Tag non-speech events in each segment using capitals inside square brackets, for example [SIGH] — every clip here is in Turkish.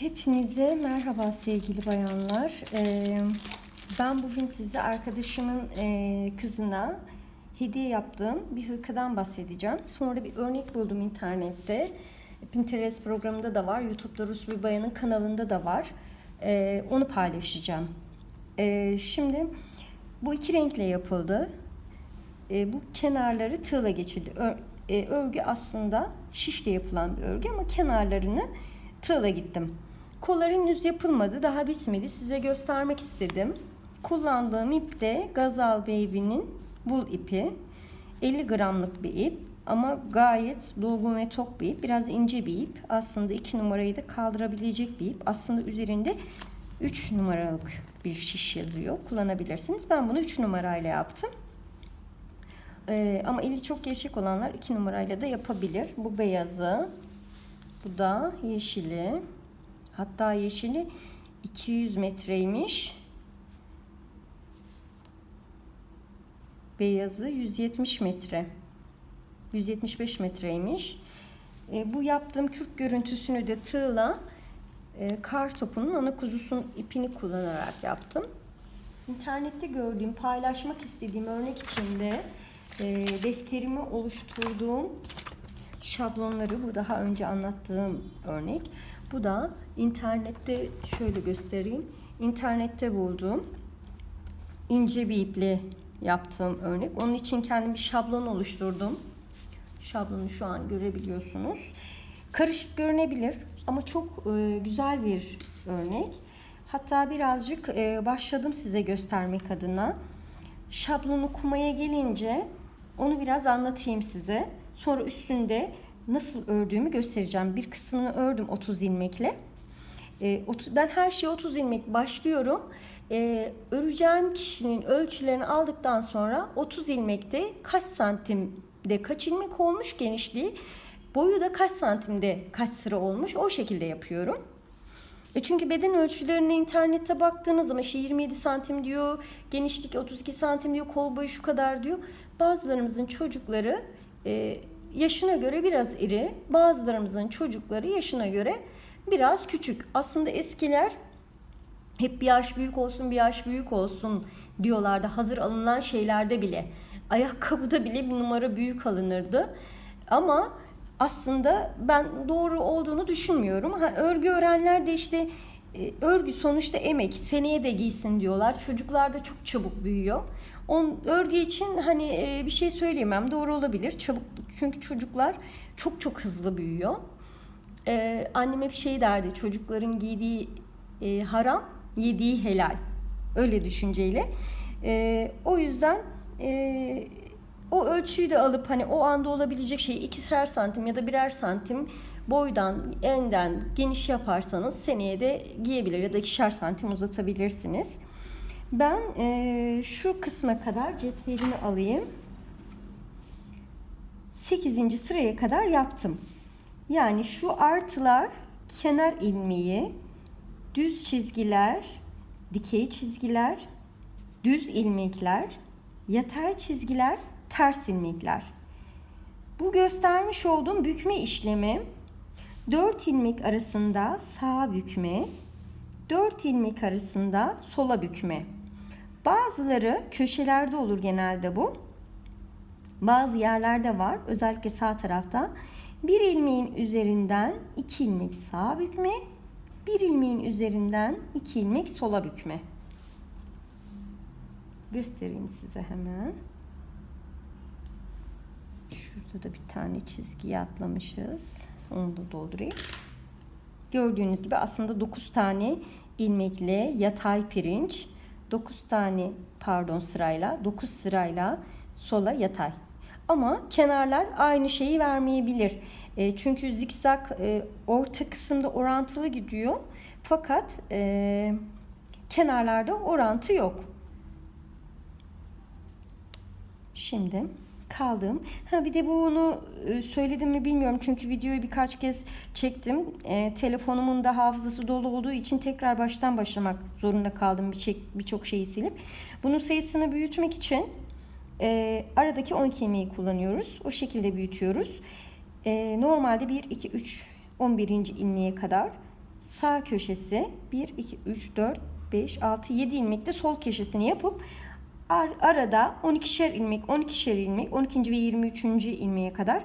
Hepinize merhaba sevgili bayanlar. Ee, ben bugün size arkadaşımın e, kızına hediye yaptığım bir hırkadan bahsedeceğim. Sonra bir örnek buldum internette. Pinterest programında da var. YouTube'da Rus bir bayanın kanalında da var. Ee, onu paylaşacağım. Ee, şimdi bu iki renkle yapıldı. Bu kenarları tığla geçildi. E, örgü aslında şişle yapılan bir örgü ama kenarlarını tığla gittim. Kolları henüz yapılmadı. Daha bitmedi. Size göstermek istedim. Kullandığım ip de Gazal Baby'nin bul ipi. 50 gramlık bir ip ama gayet dolgun ve tok bir ip. Biraz ince bir ip. Aslında 2 numarayı da kaldırabilecek bir ip. Aslında üzerinde 3 numaralık bir şiş yazıyor. Kullanabilirsiniz. Ben bunu 3 numarayla yaptım. Ee, ama eli çok gevşek olanlar 2 numarayla da yapabilir. Bu beyazı. Bu da yeşili. Hatta yeşili 200 metreymiş. Beyazı 170 metre. 175 metreymiş. E, bu yaptığım kürk görüntüsünü de tığla e, kar topunun ana kuzusunun ipini kullanarak yaptım. İnternette gördüğüm, paylaşmak istediğim örnek içinde e, defterimi oluşturduğum şablonları bu daha önce anlattığım örnek. Bu da internette şöyle göstereyim. İnternette bulduğum ince bir iple yaptığım örnek. Onun için kendim bir şablon oluşturdum. Şablonu şu an görebiliyorsunuz. Karışık görünebilir ama çok e, güzel bir örnek. Hatta birazcık e, başladım size göstermek adına. Şablonu kumaya gelince onu biraz anlatayım size. Sonra üstünde nasıl ördüğümü göstereceğim. Bir kısmını ördüm 30 ilmekle. E, ben her şeye 30 ilmek başlıyorum. E, öreceğim kişinin ölçülerini aldıktan sonra 30 ilmekte kaç santimde kaç ilmek olmuş genişliği, boyu da kaç santimde kaç sıra olmuş o şekilde yapıyorum. E çünkü beden ölçülerine internette baktığınız zaman işte 27 santim diyor, genişlik 32 santim diyor, kol boyu şu kadar diyor. Bazılarımızın çocukları e, yaşına göre biraz iri, bazılarımızın çocukları yaşına göre biraz küçük. Aslında eskiler hep bir yaş büyük olsun, bir yaş büyük olsun diyorlardı. Hazır alınan şeylerde bile. Ayakkabıda bile bir numara büyük alınırdı. Ama aslında ben doğru olduğunu düşünmüyorum. Ha, örgü öğrenler de işte e, örgü sonuçta emek. Seneye de giysin diyorlar. Çocuklar da çok çabuk büyüyor. On, örgü için hani e, bir şey söyleyemem. Doğru olabilir. Çabuk çünkü çocuklar çok çok hızlı büyüyor. Ee, annem hep şey derdi. Çocukların giydiği e, haram, yediği helal. Öyle düşünceyle. Ee, o yüzden e, o ölçüyü de alıp hani o anda olabilecek şeyi ikişer santim ya da birer santim boydan, enden geniş yaparsanız seneye de giyebilir ya da ikişer santim uzatabilirsiniz. Ben e, şu kısma kadar cetvelimi alayım. 8. sıraya kadar yaptım. Yani şu artılar kenar ilmeği, düz çizgiler, dikey çizgiler, düz ilmekler, yatay çizgiler, ters ilmekler. Bu göstermiş olduğum bükme işlemi 4 ilmek arasında sağa bükme, 4 ilmek arasında sola bükme. Bazıları köşelerde olur genelde bu. Bazı yerlerde var özellikle sağ tarafta. Bir ilmeğin üzerinden iki ilmek sağa bükme, bir ilmeğin üzerinden iki ilmek sola bükme. Göstereyim size hemen. Şurada da bir tane çizgiyi atlamışız. Onu da doldurayım. Gördüğünüz gibi aslında 9 tane ilmekle yatay pirinç, 9 tane pardon sırayla, 9 sırayla sola yatay. Ama kenarlar aynı şeyi vermeyebilir. E, çünkü zikzak e, orta kısımda orantılı gidiyor. Fakat e, kenarlarda orantı yok. Şimdi kaldım. Ha bir de bunu e, söyledim mi bilmiyorum çünkü videoyu birkaç kez çektim. E, telefonumun da hafızası dolu olduğu için tekrar baştan başlamak zorunda kaldım birçok birçok şeyi silip. Bunun sayısını büyütmek için e, aradaki 12 ilmeği kullanıyoruz. O şekilde büyütüyoruz. E, normalde 1, 2, 3, 11. ilmeğe kadar sağ köşesi 1, 2, 3, 4, 5, 6, 7 ilmekte sol köşesini yapıp ar- arada 12'şer ilmek, 12'şer ilmek, 12. ve 23. ilmeğe kadar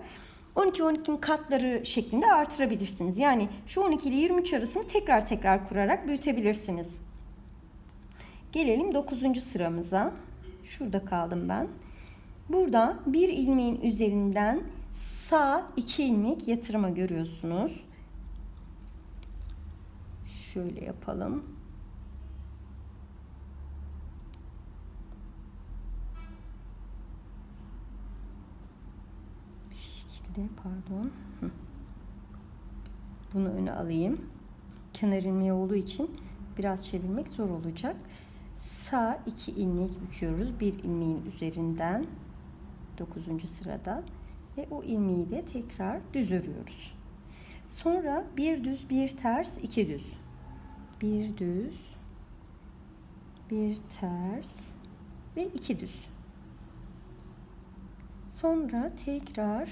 12 12'nin katları şeklinde artırabilirsiniz. Yani şu 12 ile 23 arasını tekrar tekrar kurarak büyütebilirsiniz. Gelelim 9. sıramıza. Şurada kaldım ben. Burada bir ilmeğin üzerinden sağ iki ilmek yatırma görüyorsunuz. Şöyle yapalım. Şekilde pardon. Bunu öne alayım. Kenar ilmeği olduğu için biraz çevirmek zor olacak. Sağ iki ilmek büküyoruz. Bir ilmeğin üzerinden 9. sırada ve o ilmeği de tekrar düz örüyoruz. Sonra bir düz, bir ters, iki düz. Bir düz, bir ters ve iki düz. Sonra tekrar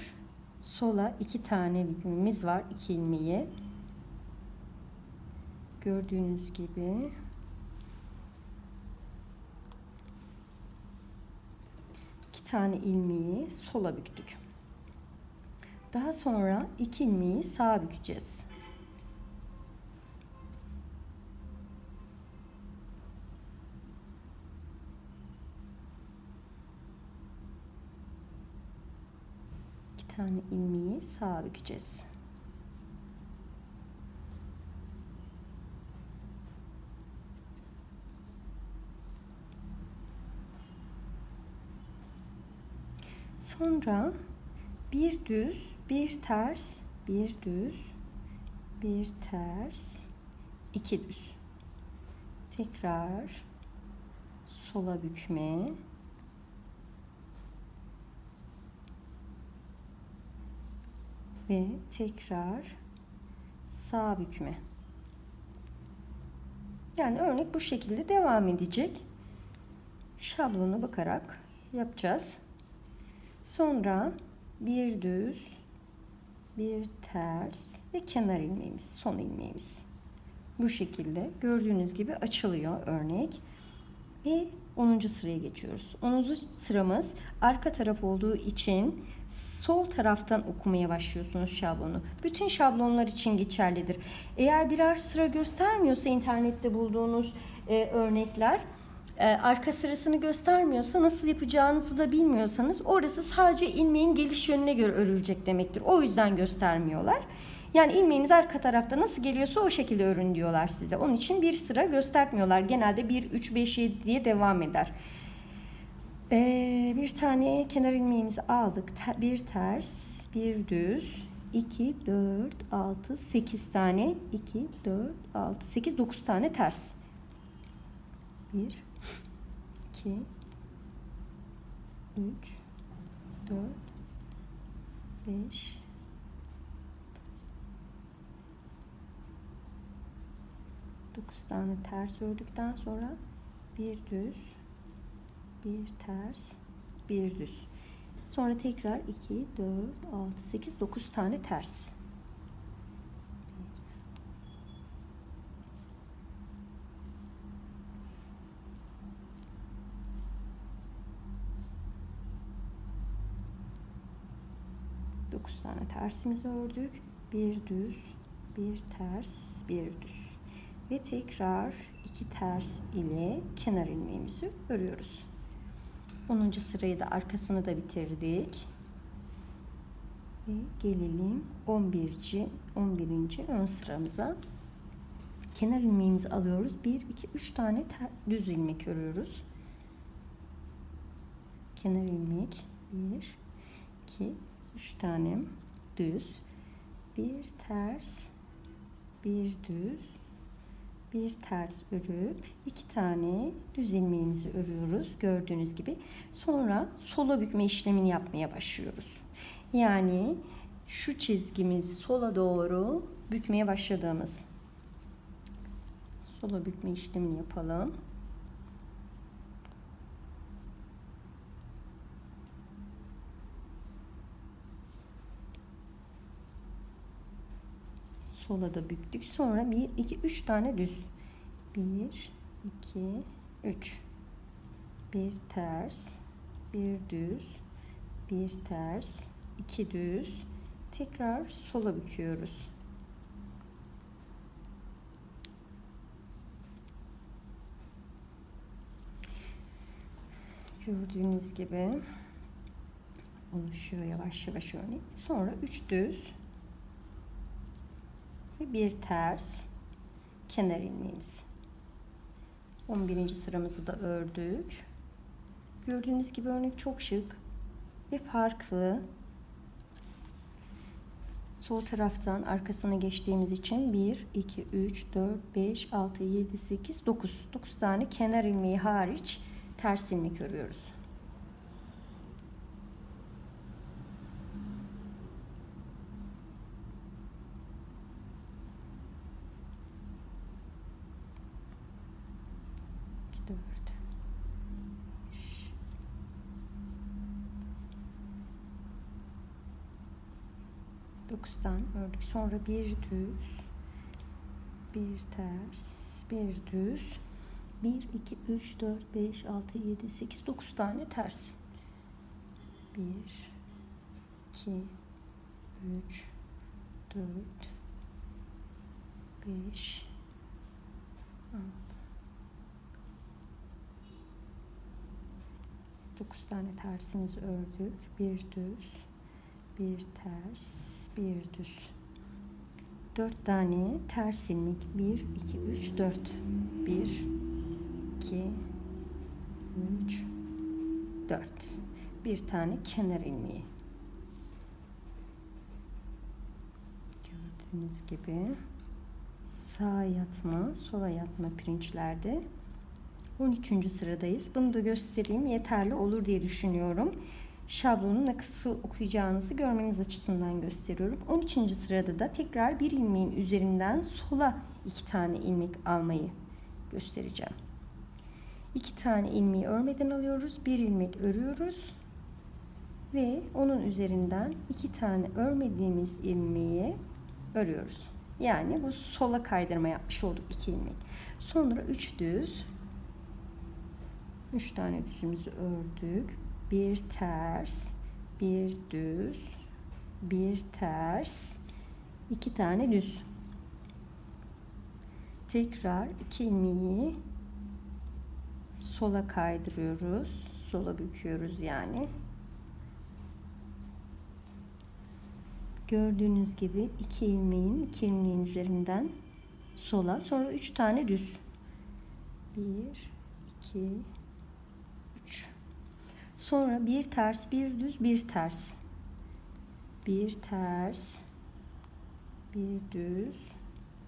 sola iki tane bükümümüz var. iki ilmeği. Gördüğünüz gibi iki tane ilmeği sola büktük. Daha sonra iki ilmeği sağa bükeceğiz. İki tane ilmeği sağa bükeceğiz. Sonra bir düz, bir ters, bir düz, bir ters, iki düz. Tekrar sola bükme. Ve tekrar sağ bükme. Yani örnek bu şekilde devam edecek. Şablona bakarak yapacağız. Sonra bir düz, bir ters ve kenar ilmeğimiz, son ilmeğimiz. Bu şekilde gördüğünüz gibi açılıyor örnek. Ve 10. sıraya geçiyoruz. 10. sıramız arka taraf olduğu için sol taraftan okumaya başlıyorsunuz şablonu. Bütün şablonlar için geçerlidir. Eğer birer sıra göstermiyorsa internette bulduğunuz e, örnekler e, arka sırasını göstermiyorsa nasıl yapacağınızı da bilmiyorsanız orası sadece ilmeğin geliş yönüne göre örülecek demektir. O yüzden göstermiyorlar. Yani ilmeğiniz arka tarafta nasıl geliyorsa o şekilde örün diyorlar size. Onun için bir sıra göstermiyorlar. Genelde 1, 3, 5, 7 diye devam eder. Ee, bir tane kenar ilmeğimizi aldık. Bir ters, bir düz, 2, 4, 6, 8 tane. 2, 4, 6, 8, 9 tane ters. 1, 2 3 4 5 9 tane ters ördükten sonra bir düz bir ters bir düz sonra tekrar 2 4 6 8 9 tane ters Dokuz tane tersimizi ördük. Bir düz, bir ters, bir düz. Ve tekrar iki ters ile kenar ilmeğimizi örüyoruz. 10. sırayı da arkasını da bitirdik. Ve gelelim 11. 11. ön sıramıza. Kenar ilmeğimizi alıyoruz. 1 2 3 tane düz ilmek örüyoruz. Kenar ilmek 1 2 3 tane düz, bir ters, bir düz, bir ters örüp iki tane düz ilmeğimizi örüyoruz gördüğünüz gibi. Sonra sola bükme işlemini yapmaya başlıyoruz. Yani şu çizgimiz sola doğru bükmeye başladığımız sola bükme işlemini yapalım. Sola da büktük. Sonra 1, 2, 3 tane düz. 1, 2, 3. Bir ters, bir düz, bir ters, iki düz. Tekrar sola büküyoruz. Gördüğünüz gibi oluşuyor yavaş yavaş örnek. Sonra üç düz ve bir ters kenar ilmeğimiz. 11. sıramızı da ördük. Gördüğünüz gibi örnek çok şık ve farklı. Sol taraftan arkasına geçtiğimiz için 1, 2, 3, 4, 5, 6, 7, 8, 9. 9 tane kenar ilmeği hariç ters ilmek örüyoruz. 9 tane ördük. Sonra bir düz, bir ters, bir düz, 1, 2, 3, 4, 5, 6, 7, 8, 9 tane ters. 1, 2, 3, 4, 5, 6. 9 tane tersimizi ördük. Bir düz, bir ters, bir düz. 4 tane ters ilmek. 1, 2, 3, 4. 1, 2 3 4 bir tane kenar ilmeği gördüğünüz gibi sağ yatma sola yatma pirinçlerde 13. sıradayız bunu da göstereyim yeterli olur diye düşünüyorum şablonu nasıl okuyacağınızı görmeniz açısından gösteriyorum 13. sırada da tekrar bir ilmeğin üzerinden sola iki tane ilmek almayı göstereceğim iki tane ilmeği örmeden alıyoruz. Bir ilmek örüyoruz. Ve onun üzerinden iki tane örmediğimiz ilmeği örüyoruz. Yani bu sola kaydırma yapmış olduk iki ilmek. Sonra üç düz. Üç tane düzümüzü ördük. Bir ters, bir düz, bir ters, iki tane düz. Tekrar iki ilmeği sola kaydırıyoruz. Sola büküyoruz yani. Gördüğünüz gibi iki ilmeğin, iki ilmeğin üzerinden sola. Sonra üç tane düz. Bir, iki. Sonra bir ters, bir düz, bir ters. Bir ters, bir düz,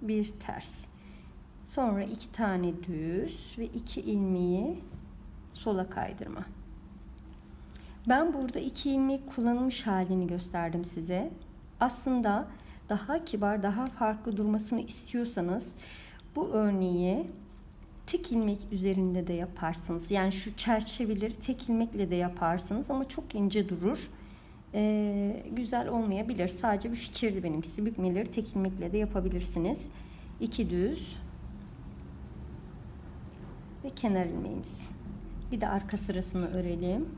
bir ters. Sonra iki tane düz ve iki ilmeği sola kaydırma. Ben burada iki ilmek kullanılmış halini gösterdim size. Aslında daha kibar, daha farklı durmasını istiyorsanız bu örneği tek ilmek üzerinde de yaparsınız. Yani şu çerçeveleri tek ilmekle de yaparsınız ama çok ince durur. Ee, güzel olmayabilir. Sadece bir fikirdi benimkisi. Bükmeleri tek ilmekle de yapabilirsiniz. İki düz, ve kenar ilmeğimiz. Bir de arka sırasını örelim.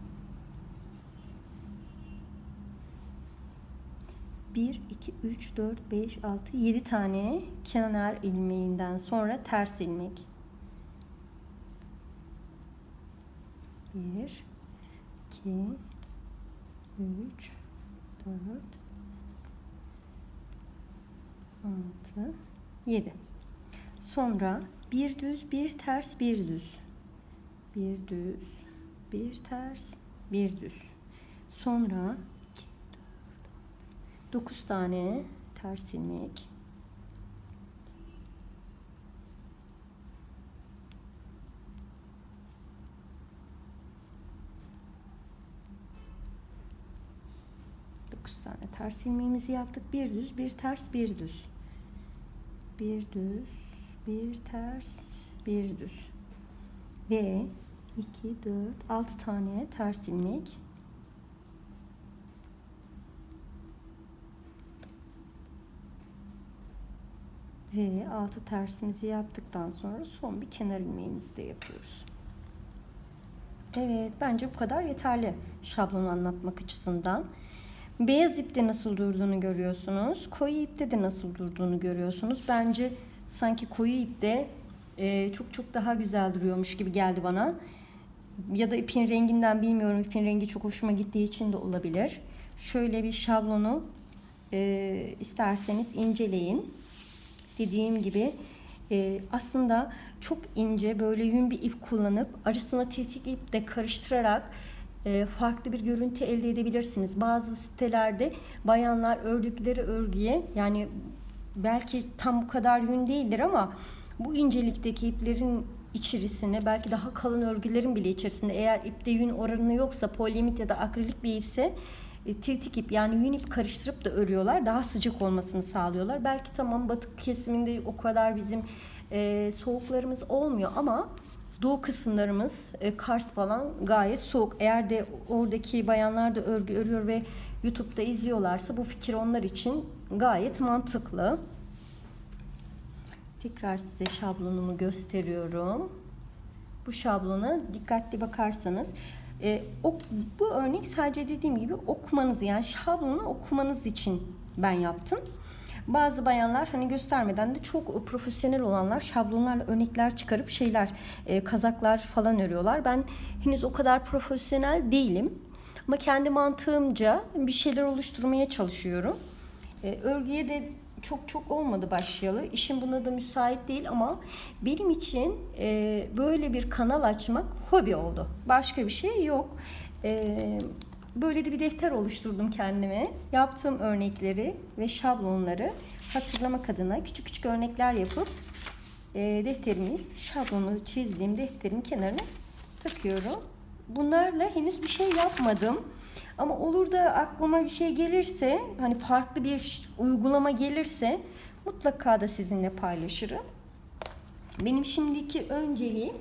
1, 2, 3, 4, 5, 6, 7 tane kenar ilmeğinden sonra ters ilmek. 1, 2, 3, 4, 6, 7. Sonra bir düz, bir ters, bir düz. Bir düz, bir ters, bir düz. Sonra 9 tane ters ilmek. Dokuz tane ters ilmeğimizi yaptık. Bir düz, bir ters, bir düz. Bir düz, bir ters, bir düz. Ve 2, 4, 6 tane ters ilmek. Ve altı tersimizi yaptıktan sonra son bir kenar ilmeğimizi de yapıyoruz. Evet bence bu kadar yeterli şablonu anlatmak açısından. Beyaz ipte nasıl durduğunu görüyorsunuz. Koyu ipte de nasıl durduğunu görüyorsunuz. Bence sanki koyu ipte e, çok çok daha güzel duruyormuş gibi geldi bana. Ya da ipin renginden bilmiyorum. İpin rengi çok hoşuma gittiği için de olabilir. Şöyle bir şablonu e, isterseniz inceleyin. Dediğim gibi e, aslında çok ince böyle yün bir ip kullanıp arasına tiftik ip de karıştırarak farklı bir görüntü elde edebilirsiniz. Bazı sitelerde bayanlar ördükleri örgüye yani belki tam bu kadar yün değildir ama bu incelikteki iplerin içerisine belki daha kalın örgülerin bile içerisinde eğer ipte yün oranı yoksa polyamit ya da akrilik bir ipse e, tirtik ip yani yün ip karıştırıp da örüyorlar. Daha sıcak olmasını sağlıyorlar. Belki tamam batık kesiminde o kadar bizim e, soğuklarımız olmuyor ama doğu kısımlarımız e, Kars falan gayet soğuk. Eğer de oradaki bayanlar da örgü örüyor ve YouTube'da izliyorlarsa bu fikir onlar için gayet mantıklı. Tekrar size şablonumu gösteriyorum. Bu şablona dikkatli bakarsanız e, ok, bu örnek sadece dediğim gibi okumanız yani şablonu okumanız için ben yaptım. Bazı bayanlar hani göstermeden de çok profesyonel olanlar şablonlarla örnekler çıkarıp şeyler e, kazaklar falan örüyorlar. Ben henüz o kadar profesyonel değilim. Ama kendi mantığımca bir şeyler oluşturmaya çalışıyorum. E, örgüye de çok çok olmadı başlayalı. İşim buna da müsait değil ama benim için e, böyle bir kanal açmak hobi oldu. Başka bir şey yok. E, böyle de bir defter oluşturdum kendime. Yaptığım örnekleri ve şablonları hatırlamak adına küçük küçük örnekler yapıp e, defterimi, şablonu çizdiğim defterin kenarına takıyorum. Bunlarla henüz bir şey yapmadım. Ama olur da aklıma bir şey gelirse, hani farklı bir uygulama gelirse mutlaka da sizinle paylaşırım. Benim şimdiki önceliğim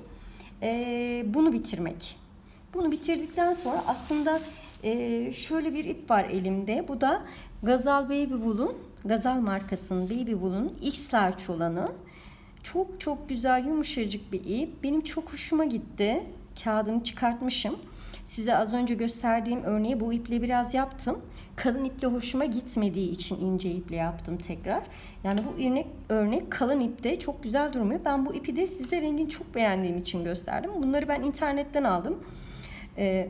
e, bunu bitirmek. Bunu bitirdikten sonra aslında e, şöyle bir ip var elimde. Bu da Gazal Baby Wool'un, Gazal markasının Baby Wool'un X-Large olanı. Çok çok güzel yumuşacık bir ip. Benim çok hoşuma gitti. Kağıdını çıkartmışım. Size az önce gösterdiğim örneği bu iple biraz yaptım. Kalın iple hoşuma gitmediği için ince iple yaptım tekrar. Yani bu örnek, örnek kalın ipte çok güzel durmuyor. Ben bu ipi de size rengini çok beğendiğim için gösterdim. Bunları ben internetten aldım. Ee,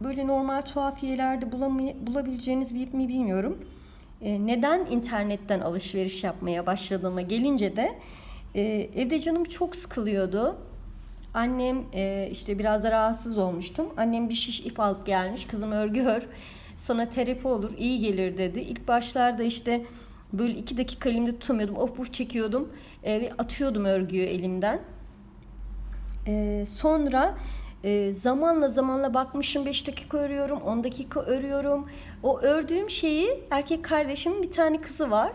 böyle normal tuhafiyelerde bulabileceğiniz bir ip mi bilmiyorum. Ee, neden internetten alışveriş yapmaya başladığıma gelince de e, evde canım çok sıkılıyordu Annem e, işte biraz da rahatsız olmuştum. Annem bir şiş ip alıp gelmiş. Kızım örgü ör. Sana terapi olur, iyi gelir dedi. İlk başlarda işte böyle iki dakika elimde tutamıyordum. Of buf çekiyordum e, atıyordum örgüyü elimden. E, sonra e, zamanla zamanla bakmışım 5 dakika örüyorum, 10 dakika örüyorum. O ördüğüm şeyi erkek kardeşimin bir tane kızı var.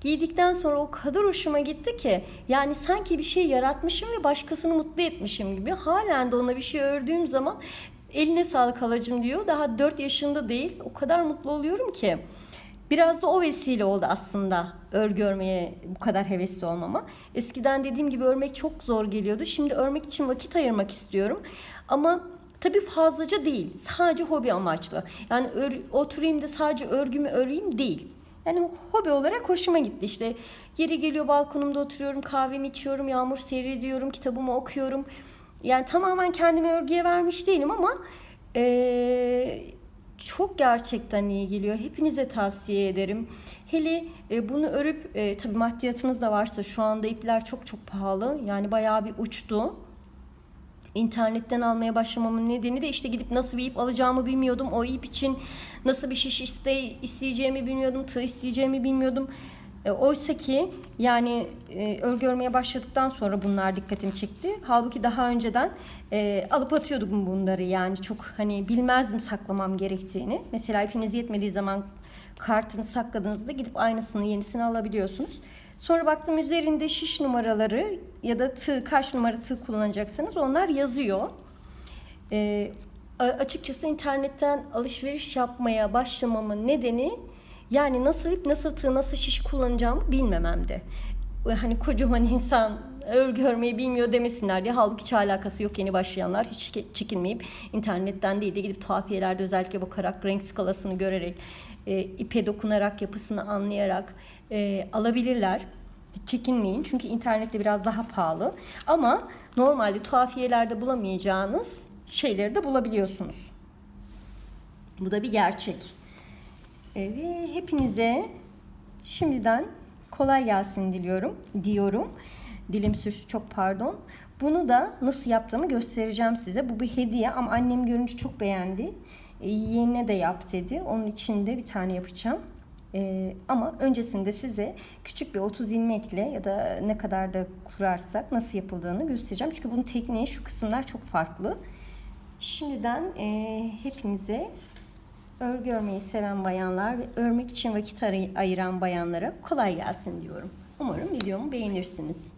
Giydikten sonra o kadar hoşuma gitti ki yani sanki bir şey yaratmışım ve başkasını mutlu etmişim gibi. Halen de ona bir şey ördüğüm zaman eline sağlık halacım diyor. Daha 4 yaşında değil. O kadar mutlu oluyorum ki. Biraz da o vesile oldu aslında örgü örmeye bu kadar hevesli olmama. Eskiden dediğim gibi örmek çok zor geliyordu. Şimdi örmek için vakit ayırmak istiyorum. Ama tabii fazlaca değil. Sadece hobi amaçlı. Yani ör, oturayım da sadece örgümü öreyim değil. Yani hobi olarak hoşuma gitti. İşte yeri geliyor balkonumda oturuyorum, kahvemi içiyorum, yağmur seyrediyorum, kitabımı okuyorum. Yani tamamen kendimi örgüye vermiş değilim ama ee, çok gerçekten iyi geliyor. Hepinize tavsiye ederim. Hele e, bunu örüp e, tabii maddiyatınız da varsa şu anda ipler çok çok pahalı. Yani bayağı bir uçtu. İnternetten almaya başlamamın nedeni de işte gidip nasıl bir ip alacağımı bilmiyordum. O ip için nasıl bir şiş iste, isteyeceğimi bilmiyordum. Tığ isteyeceğimi bilmiyordum. E, oysa ki yani e, örgü örmeye başladıktan sonra bunlar dikkatimi çekti. Halbuki daha önceden e, alıp atıyordum bunları yani çok hani bilmezdim saklamam gerektiğini. Mesela ipiniz yetmediği zaman kartını sakladığınızda gidip aynısını yenisini alabiliyorsunuz. Sonra baktım üzerinde şiş numaraları ya da tığ kaç numara tığ kullanacaksanız onlar yazıyor. E, açıkçası internetten alışveriş yapmaya başlamamın nedeni Yani nasıl ip, nasıl tığ, nasıl şiş kullanacağımı bilmememde. Hani kocaman [LAUGHS] insan örgü örmeyi bilmiyor demesinler diye. Halbuki hiç alakası yok yeni başlayanlar. Hiç çekinmeyip internetten değil de gidip tuhafiyelerde özellikle bakarak, renk skalasını görerek, e, ipe dokunarak, yapısını anlayarak e, alabilirler. Hiç çekinmeyin çünkü internette biraz daha pahalı. Ama normalde tuhafiyelerde bulamayacağınız şeyleri de bulabiliyorsunuz. Bu da bir gerçek. E, ve hepinize şimdiden kolay gelsin diliyorum diyorum. Dilim sürçtü çok pardon. Bunu da nasıl yaptığımı göstereceğim size. Bu bir hediye ama annem görünce çok beğendi. E, yeğenine de yap dedi. Onun için de bir tane yapacağım. E, ama öncesinde size küçük bir 30 ilmekle ya da ne kadar da kurarsak nasıl yapıldığını göstereceğim. Çünkü bunun tekniği şu kısımlar çok farklı. Şimdiden e, hepinize örgü örmeyi seven bayanlar ve örmek için vakit ayıran bayanlara kolay gelsin diyorum. Umarım videomu beğenirsiniz.